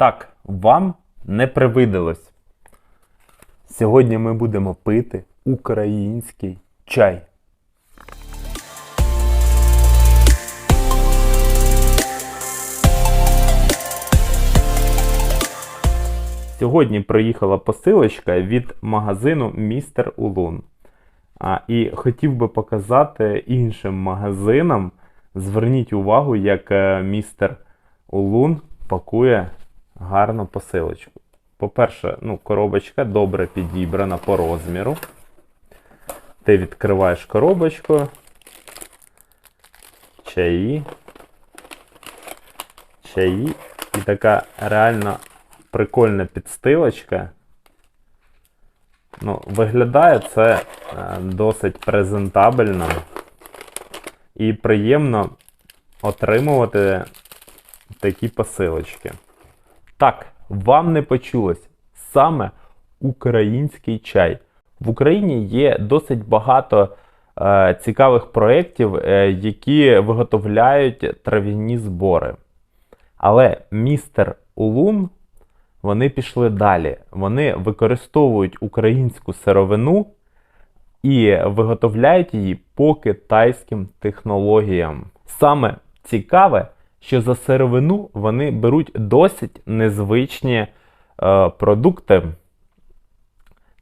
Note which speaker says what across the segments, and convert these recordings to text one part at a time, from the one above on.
Speaker 1: Так, вам не привиділось. Сьогодні ми будемо пити український чай. Сьогодні приїхала посилочка від магазину Містер Улун. А, і хотів би показати іншим магазинам. Зверніть увагу, як е, містер Улун пакує гарну посилочку. По-перше, ну, коробочка добре підібрана по розміру. Ти відкриваєш коробочку. Чаї. Чаї. І така реально прикольна підстилочка. Ну, виглядає це е, досить презентабельно і приємно отримувати такі посилочки. Так, вам не почулось саме український чай. В Україні є досить багато е, цікавих проєктів, е, які виготовляють трав'яні збори. Але містер Улун вони пішли далі. Вони використовують українську сировину і виготовляють її по китайським технологіям. Саме цікаве, що за сировину вони беруть досить незвичні е, продукти,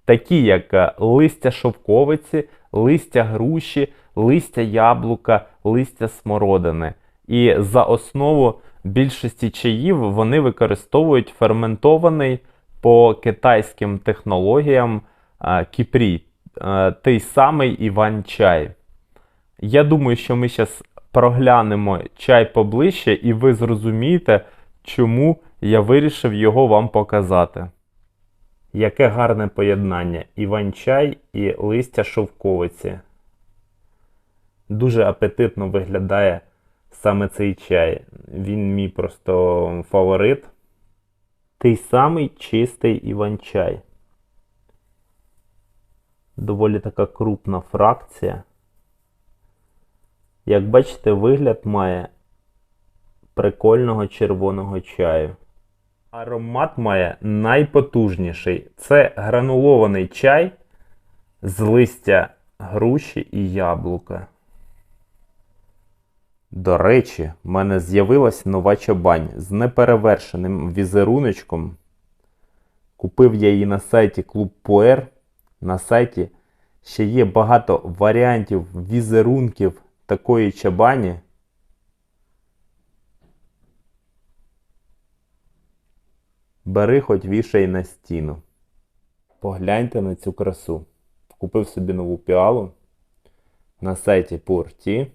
Speaker 1: такі як е, листя шовковиці, листя груші, листя яблука, листя смородини. І за основу більшості чаїв вони використовують ферментований по китайським технологіям е, кіпрі, е, той самий Іван-чай. Я думаю, що ми зараз проглянемо чай поближче, і ви зрозумієте, чому я вирішив його вам показати. Яке гарне поєднання Іван-чай і листя шовковиці. Дуже апетитно виглядає саме цей чай. Він мій просто фаворит. Той самий чистий Іван-чай. Доволі така крупна фракція. Як бачите, вигляд має прикольного червоного чаю. Аромат має найпотужніший. Це гранулований чай з листя груші і яблука. До речі, в мене з'явилась нова чабань з неперевершеним візеруночком. Купив я її на сайті Клуб Пуер. На сайті ще є багато варіантів візерунків такої чабані. Бери хоч вішай на стіну. Погляньте на цю красу. Купив собі нову піалу на сайті Purti.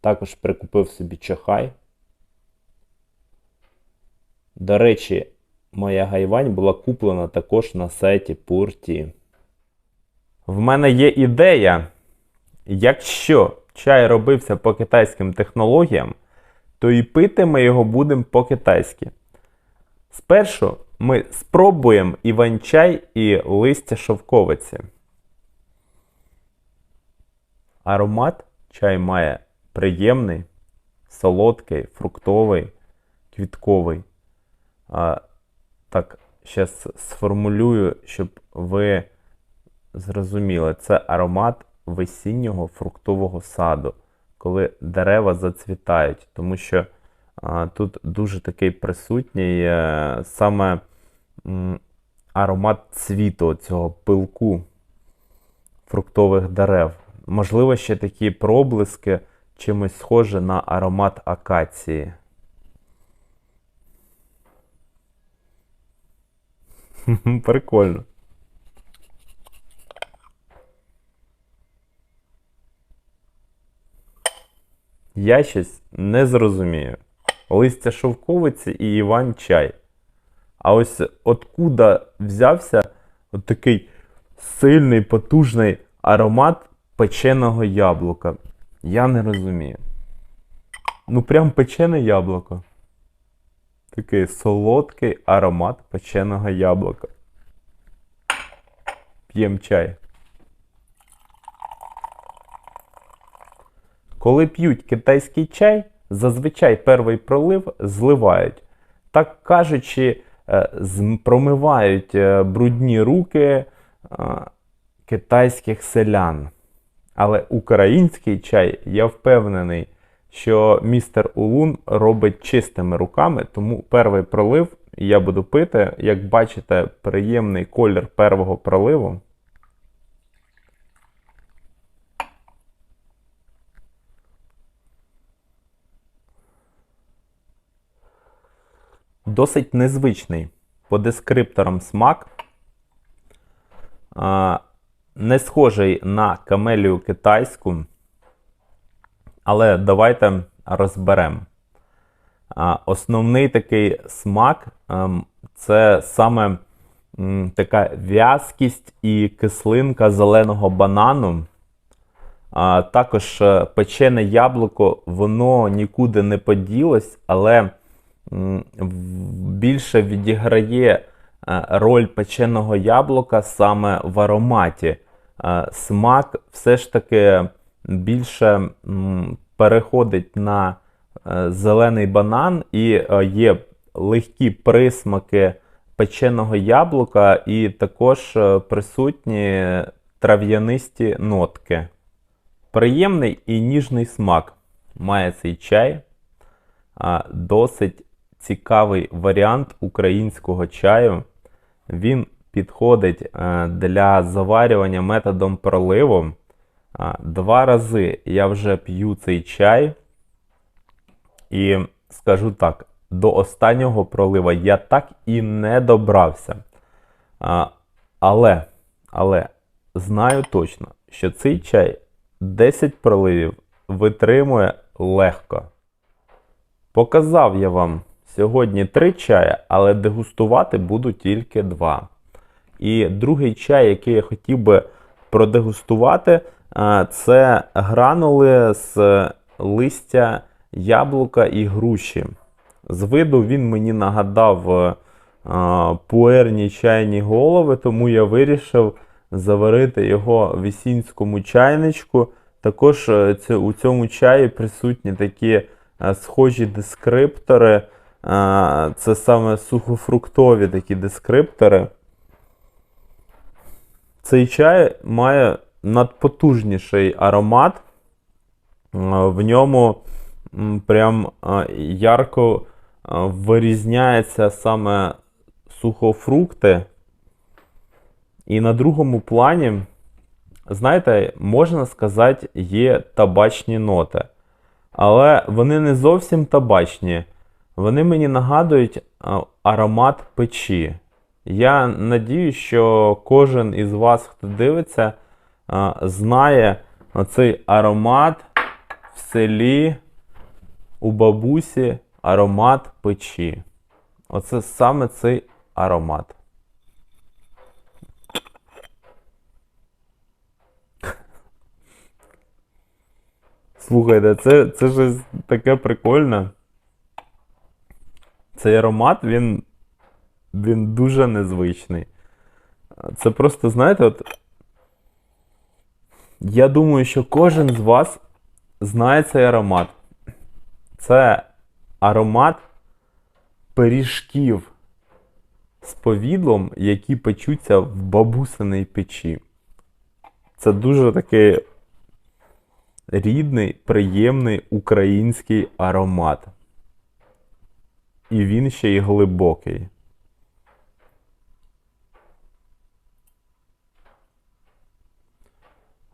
Speaker 1: Також прикупив собі чахай. До речі, моя гайвань була куплена також на сайті Purti. В мене є ідея. Якщо чай робився по китайським технологіям, то і пити ми його будемо по-китайськи. Спершу ми спробуємо іван-чай і листя шовковиці. Аромат чай має приємний, солодкий, фруктовий, квітковий. А, так, зараз сформулюю, щоб ви зрозуміли. Це аромат весіннього фруктового саду, коли дерева зацвітають, тому що а, тут дуже такий присутній е, саме м, аромат цвіту цього пилку фруктових дерев. Можливо, ще такі проблиски чимось схоже на аромат акації. Прикольно. Я щось не зрозумію. Листя шовковиці і Іван чай. А ось откуда взявся от такий сильний, потужний аромат печеного яблука? Я не розумію. Ну, прям печене яблуко. Такий солодкий аромат печеного яблука. П'єм чай. Коли п'ють китайський чай, зазвичай перший пролив зливають. так кажучи, е, промивають е, брудні руки е, китайських селян. Але український чай, я впевнений, що містер Улун робить чистими руками, тому перший пролив я буду пити. Як бачите, приємний колір першого проливу. Досить незвичний по дескрипторам смак. Не схожий на камелію китайську. Але давайте розберемо. Основний такий смак ем, це саме така в'язкість і кислинка зеленого банану. Також е, печене яблуко, воно нікуди не поділось, але більше відіграє е, роль печеного яблука саме в ароматі. Е, Смак все ж таки більше переходить на е, зелений банан, і є легкі присмаки печеного яблука, і також присутні трав'янисті нотки. Приємний і ніжний смак має цей чай. Досить цікавий варіант українського чаю. Він підходить е, для заварювання методом проливу. Два рази я вже п'ю цей чай. І скажу так, до останнього пролива я так і не добрався. Але, але знаю точно, що цей чай 10 проливів витримує легко. Показав я вам сьогодні три чая, але дегустувати буду тільки два. І другий чай, який я хотів би продегустувати, це гранули з листя яблука і груші. З виду він мені нагадав е, пуерні чайні голови, тому я вирішив заварити його в вісінському чайничку. Також е, у цьому чаї присутні такі е, схожі дескриптори. Це саме сухофруктові такі дескриптори. Цей чай має надпотужніший аромат. В ньому прям ярко вирізняється саме сухофрукти. І на другому плані, знаєте, можна сказати, є табачні ноти. Але вони не зовсім табачні. Вони мені нагадують аромат печі. Я надію, що кожен із вас, хто дивиться, знає оцей аромат в селі у бабусі аромат печі. Оце саме цей аромат. Слухайте, це, це щось таке прикольне. Цей аромат, він, він дуже незвичний. Це просто, знаєте, от. Я думаю, що кожен з вас знає цей аромат. Це аромат пиріжків з повідлом, які печуться в бабусиній печі. Це дуже такий рідний, приємний український аромат. І він ще й глибокий.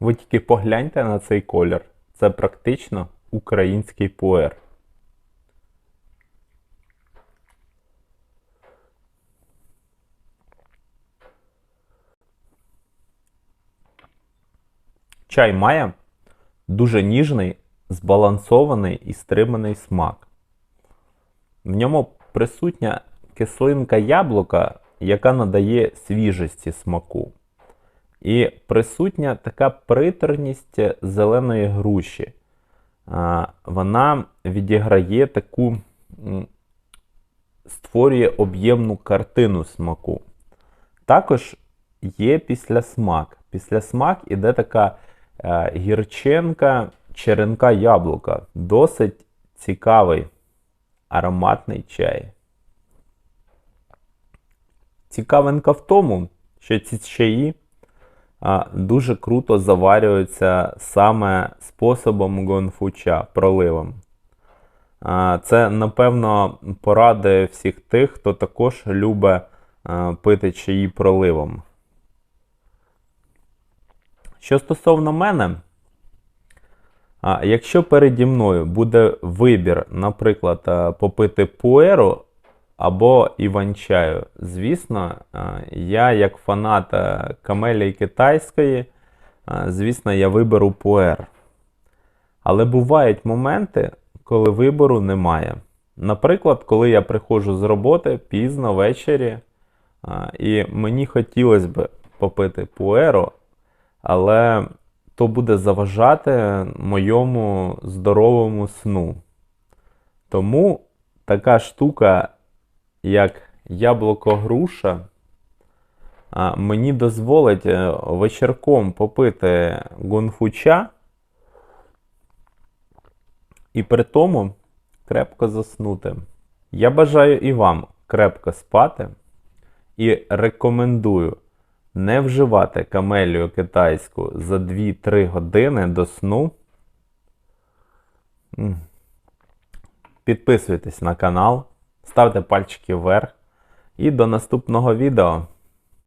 Speaker 1: Ви тільки погляньте на цей колір. Це практично український пуер. Чай має дуже ніжний, збалансований і стриманий смак. В ньому присутня кислинка яблука, яка надає свіжості смаку. І присутня така приторність зеленої груші. Вона відіграє таку, створює об'ємну картину смаку. Також є післясмак. Післясмак іде така е, гірчинка, черенка яблука. Досить цікавий ароматний чай. Цікавинка в тому, що ці чаї а, дуже круто заварюються саме способом гонфуча, проливом. А, Це, напевно, поради всіх тих, хто також любить а, пити чаї проливом. Що стосовно мене, а, якщо переді мною буде вибір, наприклад, попити пуеру або іван-чаю, звісно, я як фанат камелії китайської, звісно, я виберу пуер. Але бувають моменти, коли вибору немає. Наприклад, коли я приходжу з роботи пізно ввечері, і мені хотілося б попити пуеру, але то буде заважати моєму здоровому сну. Тому така штука, як яблуко-груша, мені дозволить е, вечірком попити гунфуча і при тому крепко заснути. Я бажаю і вам крепко спати і рекомендую не вживати камелію китайську за 2-3 години до сну. Підписуйтесь на канал, ставте пальчики вверх і до наступного відео.